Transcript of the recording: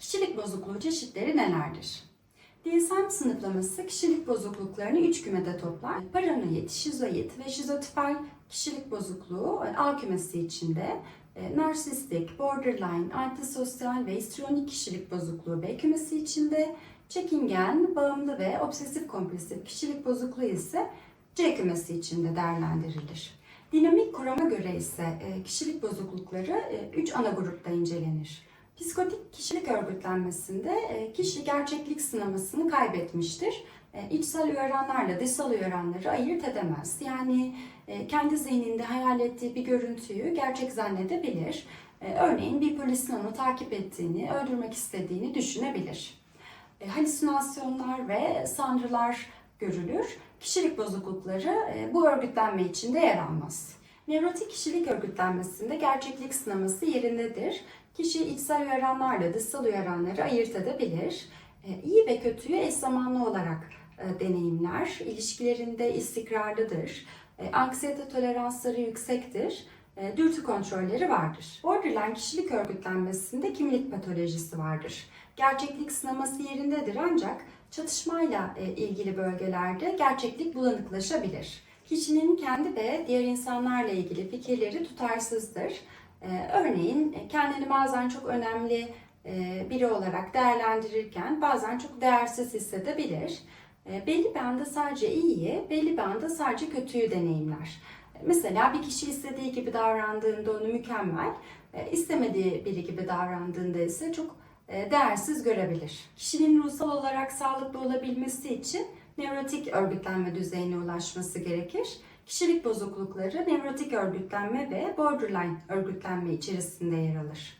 Kişilik bozukluğu çeşitleri nelerdir? DSM sınıflaması kişilik bozukluklarını üç kümede toplar. Paranoid, şizoid ve şizotipal kişilik bozukluğu e, A kümesi içinde, e, narsistik, borderline, antisosyal ve histriyonik kişilik bozukluğu B kümesi içinde, çekingen, bağımlı ve obsesif kompulsif kişilik bozukluğu ise C kümesi içinde değerlendirilir. Dinamik kurama göre ise e, kişilik bozuklukları 3 ana grupta incelenir. Psikotik kişilik örgütlenmesinde e, kişi gerçeklik sınamasını kaybetmiştir. E, İçsel uyaranlarla dışsal uyaranları ayırt edemez. Yani e, kendi zihninde hayal ettiği bir görüntüyü gerçek zannedebilir. Örneğin bir polisin onu takip ettiğini, öldürmek istediğini düşünebilir. Halüsinasyonlar ve sanrılar görülür. Kişilik bozuklukları bu örgütlenme içinde yer almaz. Nevrotik kişilik örgütlenmesinde gerçeklik sınaması yerindedir. Kişi içsel uyaranlarla dışsal uyaranları ayırt edebilir. E, İyi ve kötüyü eş zamanlı olarak e, deneyimler. İlişkilerinde istikrarlıdır. E, Anksiyete toleransları yüksektir. Dürtü kontrolleri vardır. Borderline kişilik örgütlenmesinde kimlik patolojisi vardır. Gerçeklik sınaması yerindedir ancak çatışmayla ilgili bölgelerde gerçeklik bulanıklaşabilir. Kişinin kendi ve diğer insanlarla ilgili fikirleri tutarsızdır. Ee, örneğin e, kendini bazen çok önemli e, biri olarak değerlendirirken bazen çok değersiz hissedebilir. E, belli bir anda sadece iyiyi, belli bir anda sadece kötüyü deneyimler. Mesela bir kişi istediği gibi davrandığında onu mükemmel, e, istemediği biri gibi davrandığında ise çok değersiz görebilir. Kişinin ruhsal olarak sağlıklı olabilmesi için nevrotik örgütlenme düzeyine ulaşması gerekir. Kişilik bozuklukları nevrotik örgütlenme ve borderline örgütlenme içerisinde yer alır.